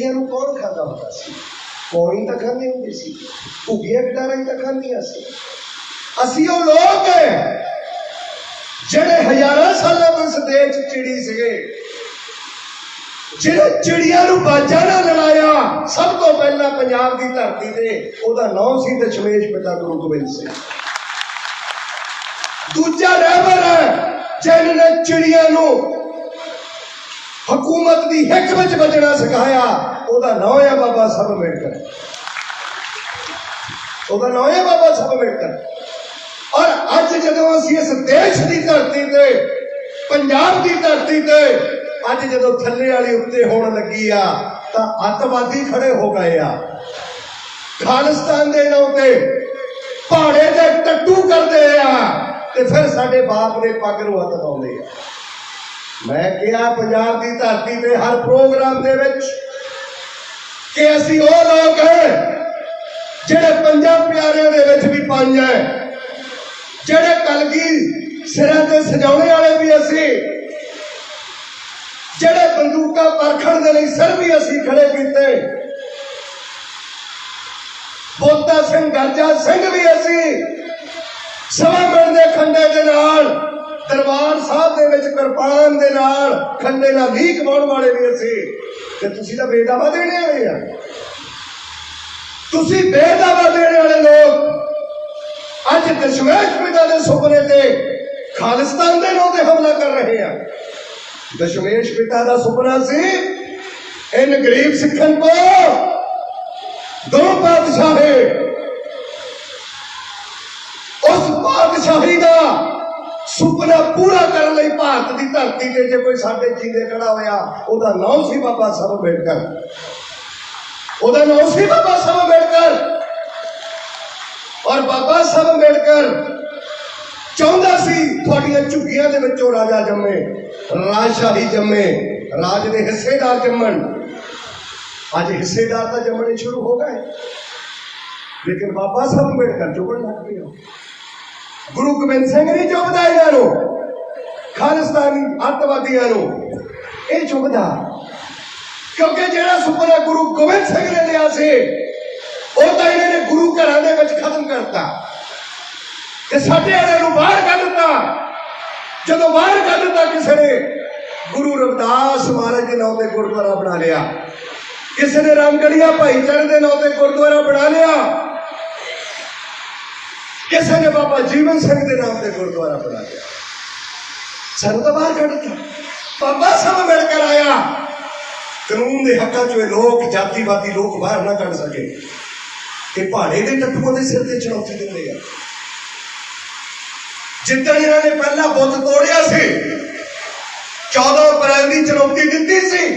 ਚਿੜੀਆਂ ਨੂੰ ਕੌਣ ਖਾਂਦਾ ਹੁੰਦਾ ਸੀ? ਕੋਈ ਤਾਂ ਖਾਂਦੇ ਹੁੰਦੇ ਸੀ ਭੁੱਗੀਆਂ ਗਟਾਰਾਂ ਤਾਂ ਖਾਂਦੀਆਂ ਸੀ। ਅਸੀਂ ਉਹ ਲੋਕ ਹੈ ਜਿਹੜੇ ਹਜ਼ਾਰਾਂ ਸਾਲਾਂ ਤੋਂ ਇਸ ਚਿੜੀ ਸੀਗੇ, ਜਿਹੜੇ ਚਿੜੀਆਂ ਨੂੰ ਬਾਜਾਂ ਨਾਲ ਲੜਾਇਆ, ਸਭ ਤੋਂ ਪਹਿਲਾਂ ਪੰਜਾਬ ਦੀ ਧਰਤੀ ਤੇ ਉਹਦਾ ਨਾਮ ਸੀ ਦਸ਼ਮੇਸ਼ ਪਿਤਾ ਗੁਰੂ ਗੋਬਿੰਦ ਸਿੰਘ। ਦੂਜਾ ਰਹਿਬਰ ਹੈ ਜਿਹਨੇ ਚਿੜੀਆਂ ਨੂੰ ਹਕੂਮਤ ਦੀ ਹਿੱਕ ਵਿੱਚ ਬਚਣਾ ਸਿਖਾਇਆ। ਉਹਦਾ ਨਾਮ ਹੈ ਬਾਬਾ ਸਾਹਿਬ ਅੰਬੇਡਕਰ। ਉਹਦਾ ਨਾਮ ਹੈ ਬਾਬਾ ਸਾਹਿਬ ਅੰਬੇਡਕਰ। ਔਰ ਅੱਜ ਜਦੋਂ ਅਸੀਂ ਇਸ ਦੇਸ਼ ਦੀ ਧਰਤੀ ਤੇ, ਪੰਜਾਬ ਦੀ ਧਰਤੀ ਤੇ ਅੱਜ ਜਦੋਂ ਥੱਲੇ ਵਾਲੀ ਉੱਤੇ ਹੋਣ ਲੱਗੀ ਆ, ਤਾਂ ਅੱਤਵਾਦੀ ਖੜੇ ਹੋ ਗਏ ਆ। ਖਾਲਿਸਤਾਨ ਦੇ ਨਾਂ ਤੇ ਪਹਾੜੇ ਦੇ ਟੱਟੂ ਕਰਦੇ ਆ ਤੇ ਫਿਰ ਸਾਡੇ ਬਾਪ ਦੇ ਪੱਗ ਨੂੰ ਹੱਥ ਲਾਉਂਦੇ ਆ। ਮੈਂ ਕਿਹਾ, ਪੰਜਾਬ ਦੀ ਧਰਤੀ ਤੇ ਹਰ ਪ੍ਰੋਗਰਾਮ ਦੇ ਵਿੱਚ ਕਿ ਅਸੀਂ ਉਹ ਲੋਕ ਹੈ ਜਿਹੜੇ ਪੰਜਾਂ ਪਿਆਰਿਆਂ ਦੇ ਵਿੱਚ ਵੀ ਪੰਜ ਹੈ। ਜਿਹੜੇ ਕਲਗੀ ਸਿਰਾਂ ਤੇ ਸਜਾਉਣੇ ਵਾਲੇ ਵੀ ਅਸੀਂ। ਜਿਹੜੇ ਬੰਦੂਕਾਂ ਪਰਖਣ ਦੇ ਲਈ ਸਿਰ ਵੀ ਅਸੀਂ ਖੜੇ ਕੀਤੇ। ਬੋਤਾ ਸਿੰਘ, ਗਰਜਾ ਸਿੰਘ ਵੀ ਅਸੀਂ। ਸਵਾ ਮਿੰਟ ਦੇ ਖੰਡੇ ਦੇ ਨਾਲ, ਦਰਬਾਰ ਸਾਹਿਬ ਦੇ ਵਿੱਚ ਕਿਰਪਾਨ ਦੇ ਨਾਲ, ਖੰਡੇ ਨਾਲ ਲੀਕ ਪਾਉਣ ਵਾਲੇ ਵੀ ਅਸੀਂ। ਤੇ ਤੁਸੀਂ ਤਾਂ ਬੇਦਾਵਾ ਦੇਣੇ ਵਾਲੇ ਆ। ਤੁਸੀਂ ਬੇਦਾਵਾ ਦੇਣੇ ਵਾਲੇ ਲੋਕ ਅੱਜ ਦਸ਼ਮੇਸ਼ ਪਿਤਾ ਦੇ ਸੁਪਨੇ ਤੇ ਖਾਲਿਸਤਾਨ ਦੇ ਨਾਂ ਤੇ ਹਮਲਾ ਕਰ ਰਹੇ ਆ। ਦਸ਼ਮੇਸ਼ ਪਿਤਾ ਦਾ ਸੁਪਨਾ ਸੀ, ਇਨ ਗਰੀਬ ਸਿੱਖਣ ਕੋ ਦੋ ਪਾਤਸ਼ਾਹੇ। ਉਸ ਪਾਤਸ਼ਾਹੀ ਦਾ ਸੁਪਨਾ ਪੂਰਾ ਕਰਨ ਲਈ ਭਾਰਤ ਦੀ ਧਰਤੀ ਤੇ ਜੇ ਕੋਈ ਸਾਡੇ ਜੀਂਦੇ ਖੜਾ ਹੋਇਆ, ਉਹਦਾ ਨਾਮ ਸੀ ਬਾਬਾ ਸਾਹਿਬ ਅੰਬੇਡਕਰ। ਉਹਦਾ ਨਾਮ ਸੀ ਬਾਬਾ ਸਾਹਿਬ ਅੰਬੇਡਕਰ। ਔਰ ਬਾਬਾ ਸਾਹਿਬ ਅੰਬੇਡਕਰ ਚਾਹੁੰਦਾ ਸੀ ਤੁਹਾਡੀਆਂ ਝੁੱਗੀਆਂ ਦੇ ਵਿੱਚੋਂ ਰਾਜਾ ਜੰਮੇ, ਰਾਜਸ਼ਾਹੀ ਜੰਮੇ, ਰਾਜ ਦੇ ਹਿੱਸੇਦਾਰ ਜੰਮਣ। ਅੱਜ ਹਿੱਸੇਦਾਰ ਤਾਂ ਜੰਮਣੇ ਸ਼ੁਰੂ ਹੋ ਗਏ। ਲੇਕਿਨ ਬਾਬਾ ਸਾਹਿਬ ਅੰਬੇਡਕਰ ਚੁੱਕਣ ਲੱਗ ਪਿਆ। ਗੁਰੂ ਗੋਬਿੰਦ ਸਿੰਘ ਨਹੀਂ ਚੁੱਕਦਾ ਇਹਨਾਂ ਨੂੰ। ਖਾਲਿਸਤਾਨੀ ਅੱਤਵਾਦੀਆਂ ਨੂੰ ਇਹ ਚੁੱਕਦਾ ਕਿਉਂਕਿ ਜਿਹੜਾ ਸੁਪਨਾ ਗੁਰੂ ਗੋਬਿੰਦ ਸਿੰਘ ਨੇ ਲਿਆ ਸੀ, ਉਹ ਤਾਂ ਇਹਨਾਂ ਨੇ ਗੁਰੂ ਘਰਾਂ ਦੇ ਵਿੱਚ ਖਤਮ ਕਰਤਾ। ਤੇ ਸਾਡੇ ਵਾਲਿਆਂ ਨੂੰ ਬਾਹਰ ਕੱਢ ਦਿੱਤਾ। ਜਦੋਂ ਬਾਹਰ ਕੱਢ ਦਿੱਤਾ ਕਿਸੇ ਨੇ, ਗੁਰੂ ਰਵਿਦਾਸ ਮਹਾਰਾਜ ਦੇ ਨਾਂ ਤੇ ਗੁਰਦੁਆਰਾ ਬਣਾ ਲਿਆ। ਕਿਸੇ ਨੇ ਰਾਮਗੜੀਆ ਭਾਈਚਾਰੇ ਦੇ ਨਾਂ ਤੇ ਗੁਰਦੁਆਰਾ ਬਣਾ ਲਿਆ। ਕਿਸੇ ਨੇ ਬਾਬਾ ਜੀਵਨ ਸਿੰਘ ਦੇ ਨਾਮ ਤੇ ਗੁਰਦੁਆਰਾ ਬਣਾ ਲਿਆ। ਸਾਨੂੰ ਤਾਂ ਬਾਹਰ ਕੱਢ ਬਾਬਾ ਸਾਹਿਬ ਮਿਲ ਕੇ ਆਇਆ। ਕਾਨੂੰਨ ਦੇ ਹੱਕਾਂ ਚ ਇਹ ਲੋਕ, ਜਾਤੀਵਾਦੀ ਲੋਕ ਬਾਹਰ ਨਾ ਕੱਢ ਸਕੇ। ਕਿ ਪਹਾੜੇ ਦੇ ਟੱਟੂਆਂ ਦੇ ਸਿਰ ਤੇ ਚੜੌਤੀ ਦਿੰਦੇ ਆ। ਜਿੱਦਾਂ ਇਹਨਾਂ ਨੇ ਪਹਿਲਾਂ ਬੁੱਤ ਤੋੜਿਆ ਸੀ 14 ਅਪ੍ਰੈਲ ਦੀ ਚੁਣੌਤੀ ਦਿੱਤੀ ਸੀ।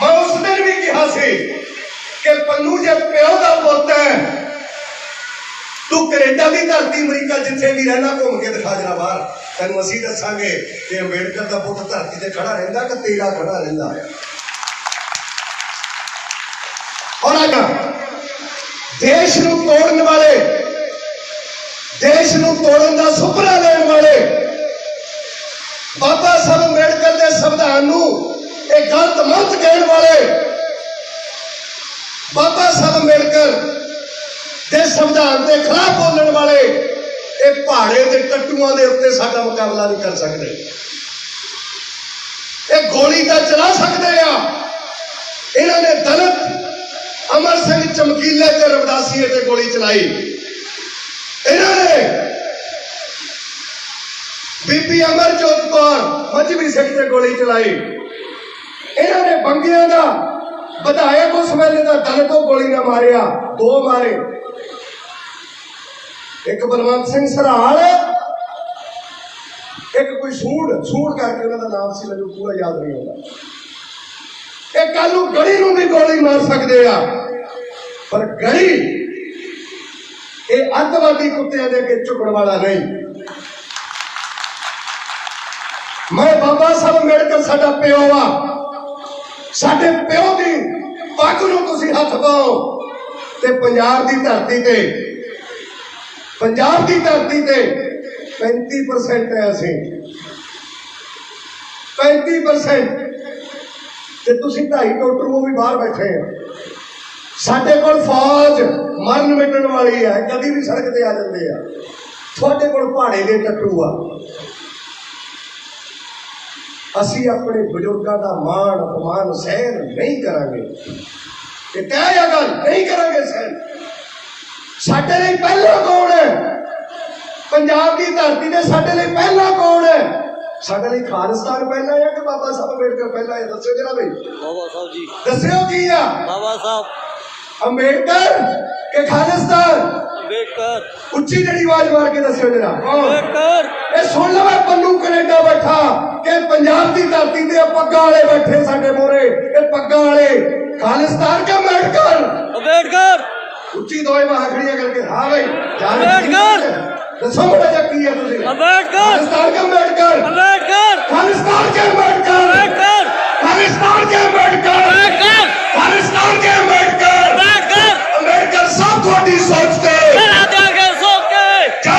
ਮੈਂ ਉਸ ਦਿਨ ਵੀ ਕਿਹਾ ਸੀ ਕਿ ਪੰਨੂ ਜੇ ਪਿਓ ਦਾ ਪੁੱਤ ਹੈ ਤੂੰ ਕੈਨੇਡਾ ਦੀ ਧਰਤੀ ਅਮਰੀਕਾ ਜਿੱਥੇ ਵੀ ਰਹਿਣਾ, ਘੁੰਮ ਕੇ ਦਿਖਾ ਜਰਾ ਬਾਹਰ। ਤੈਨੂੰ ਅਸੀਂ ਦੱਸਾਂਗੇ ਕਿ ਅੰਬੇਡਕਰ ਦਾ ਪੁੱਤ ਧਰਤੀ ਤੇ ਖੜਾ ਰਹਿੰਦਾ ਕਿ ਤੇਰਾ ਖੜਾ ਰਹਿੰਦਾ ਹੈ ਹੁਣ ਆ ਦੇਸ਼ ਨੂੰ ਤੋੜਨ ਵਾਲੇ, ਦੇਸ਼ ਨੂੰ ਤੋੜਨ ਦਾ ਸੁਪਨਾ ਲੈਣ ਵਾਲੇ, ਬਾਬਾ ਸਾਹਿਬ ਅੰਬੇਡਕਰ ਦੇ ਸੰਵਿਧਾਨ ਨੂੰ ਇਹ ਗਲਤ ਮੰਤ ਕਹਿਣ ਵਾਲੇ, ਬਾਬਾ ਸਾਹਿਬ ਅੰਬੇਡਕਰ ਦੇ ਸੰਵਿਧਾਨ ਦੇ ਖਿਲਾਫ ਬੋਲਣ ਵਾਲੇ ਇਹ ਪਹਾੜੇ ਦੇ ਟੱਟੂਆਂ ਦੇ ਉੱਤੇ ਸਾਡਾ ਮੁਕਾਬਲਾ ਨਹੀਂ ਕਰ ਸਕਦੇ। ਇਹ ਗੋਲੀ ਤਾਂ ਚਲਾ ਸਕਦੇ ਆ। ਇਹਨਾਂ ਨੇ ਦਲਿਤ ਅਮਰ ਸਿੰਘ ਚਮਕੀਲੇ ਤੇ ਰਵਦਾਸੀਏ ਤੇ ਗੋਲੀ ਚਲਾਈ। ਇਹਨਾਂ ਨੇ ਬੀਬੀ ਅਮਰਜੋਤ ਕੌਰ ਮਜਬੀ ਸਿੰਘ ਤੇ ਗੋਲੀ ਚਲਾਈ। ਇਹਨਾਂ ਨੇ ਬੰਗਿਆਂ ਦਾ ਵਿਧਾਇਕ ਉਸ ਵੇਲੇ ਦਾ ਦਲ ਤੋਂ ਗੋਲੀ ਨਾ ਮਾਰਿਆ, ਦੋ ਮਾਰੇ। ਇੱਕ ਬਲਵੰਤ ਸਿੰਘ ਸਰਾਲ। ਇੱਕ ਕੋਈ ਸੂੜ ਸੂੜ ਕਰਕੇ ਉਹਨਾਂ ਦਾ ਨਾਮ ਸੀ, ਮੈਨੂੰ ਪੂਰਾ ਯਾਦ ਨਹੀਂ ਆਉਂਦਾ। ਇਹ ਕੱਲ ਨੂੰ ਗਲੀ ਨੂੰ ਵੀ ਗੋਲੀ ਮਾਰ ਸਕਦੇ ਆ। ਪਰ ਗਲੀ, ਇਹ ਅੱਤਵਾਦੀ ਕੁੱਤਿਆਂ ਦੇ ਅੱਗੇ ਝੁਕਣ ਵਾਲਾ ਨਹੀਂ। ਮੈਂ ਬਾਬਾ ਸਾਹਿਬ ਅੰਬੇਡਕਰ ਸਾਡਾ ਪਿਓ ਆ। ਸਾਡੇ ਪਿਓ ਦੀ ਪੱਗ ਨੂੰ ਤੁਸੀਂ ਹੱਥ ਪਾਓ ਤੇ ਪੰਜਾਬ ਦੀ ਧਰਤੀ ਤੇ ਪੰਜਾਬ ਦੀ ਧਰਤੀ ਤੇ 35% ਹੈ ਅਸੀਂ। 35% ਤੇ ਤੁਸੀਂ ਢਾਈ ਡਾਕਟਰ ਉਹ ਵੀ ਬਾਹਰ ਬੈਠੇ ਆ ਸਾਡੇ ਕੋਲ ਫੌਜ ਮਰਨ ਮਿਟਣ ਵਾਲੀ ਹੈ, ਕਦੀ ਵੀ ਸੜਕ ਤੇ ਆ ਜਾਂਦੇ ਆ। ਤੁਹਾਡੇ ਕੋਲ ਪਹਾੜੇ ਦੇ ਟੱਟੂ ਆ। ਅਸੀਂ ਆਪਣੇ ਬਜ਼ੁਰਗਾਂ ਦਾ ਮਾਣ, ਅਪਮਾਨ, ਸਹਿਣ ਨਹੀਂ ਕਰਾਂਗੇ। ਇਹ ਤੈਅ ਗੱਲ, ਨਹੀਂ ਕਰਾਂਗੇ ਸਹਿਣ। ਸਾਡੇ ਲਈ ਪਹਿਲਾਂ ਕੌਣ ਹੈ ਪੰਜਾਬ ਦੀ ਧਰਤੀ ਤੇ ਸਾਡੇ ਲਈ ਪਹਿਲਾ ਕੌਣ ਹੈ? ਸਾਡੇ ਲਈ ਖਾਲਿਸਤਾਨ ਪਹਿਲਾ ਹੈ ਕਿ ਬਾਬਾ ਸਾਹਿਬ ਅੰਬੇਡਕਰ ਪਹਿਲਾ ਹੈ? ਦੱਸਿਓ ਜਰਾ ਬਈ। ਬਾਬਾ ਸਾਹਿਬ ਜੀ। ਦੱਸਿਓ ਕੀ ਆ? ਬਾਬਾ ਸਾਹਿਬ। ਅੰਬੇਡਕਰ ਕਿ ਖਾਲਿਸਤਾਨ? ਅੰਬੇਡਕਰ। ਉੱਚੀ ਜਿਹੜੀ ਆਵਾਜ਼ ਮਾਰ ਕੇ ਦੱਸਿਓ ਜਰਾ। ਅੰਬੇਡਕਰ। ਇਹ ਸੁਣ ਲਵੇ ਪੰਨੂ ਕੈਨੇਡਾ ਬੈਠਾ। ਕਿ ਪੰਜਾਬ ਦੀ ਧਰਤੀ ਤੇ ਪੱਗਾਂ ਵਾਲੇ ਬੈਠੇ ਸਾਡੇ ਮੋਰੇ। ਇਹ ਪੱਗਾਂ ਵਾਲੇ ਖਾਲਿਸਤਾਨ ਕੇ ਅੰਬੇਡਕਰ ਅੰਬੇਡਕਰ। ਉੱਚੀ ਦੋਏ ਬਾਹਾਂ ਖੜੀਆਂ ਕਰਕੇ ਹਾਂ ਬਈ ਜਾਨ ਅੰਬੇਡਕਰ! ਦੱਸੋ ਬੜਾ ਜਿਹਾ ਕੀ ਹੈ ਤੁਸੀਂ? ਅੰਬੇਡਕਰ ਖਾਲਿਸਤਾਨ ਕੇ ਅੰਬੇਡਕਰ? ਅੰਬੇਡਕਰ ਖਾਲਿਸਤਾਨ ਕੇ ਅੰਬੇਡਕਰ? ਅੰਬੇਡਕਰ ਖਾਲਿਸਤਾਨ ਕੇ ਅੰਬੇਡਕਰ? ਅੰਬੇਡਕਰ ਖਾਲਿਸਤਾਨ ਕੇ ਅੰਬੇਡਕਰ? ਅੰਬੇਡਕਰ ਅੰਬੇਡਕਰ ਸਭ ਤੁਹਾਡੀ ਸੋਚ ਤੇ। ਮੇਰਾ ਦਿਆਂਗੇ ਸੋਕੇ ਜਾ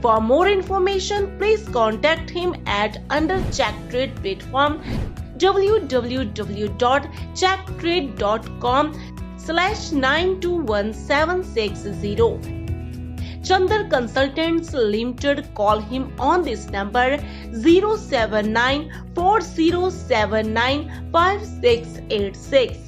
for more information, please contact him at under Check Trade platform www.checktrade.com slash 921760. Chandar Consultants Limited call him on this number 079 4079 5686.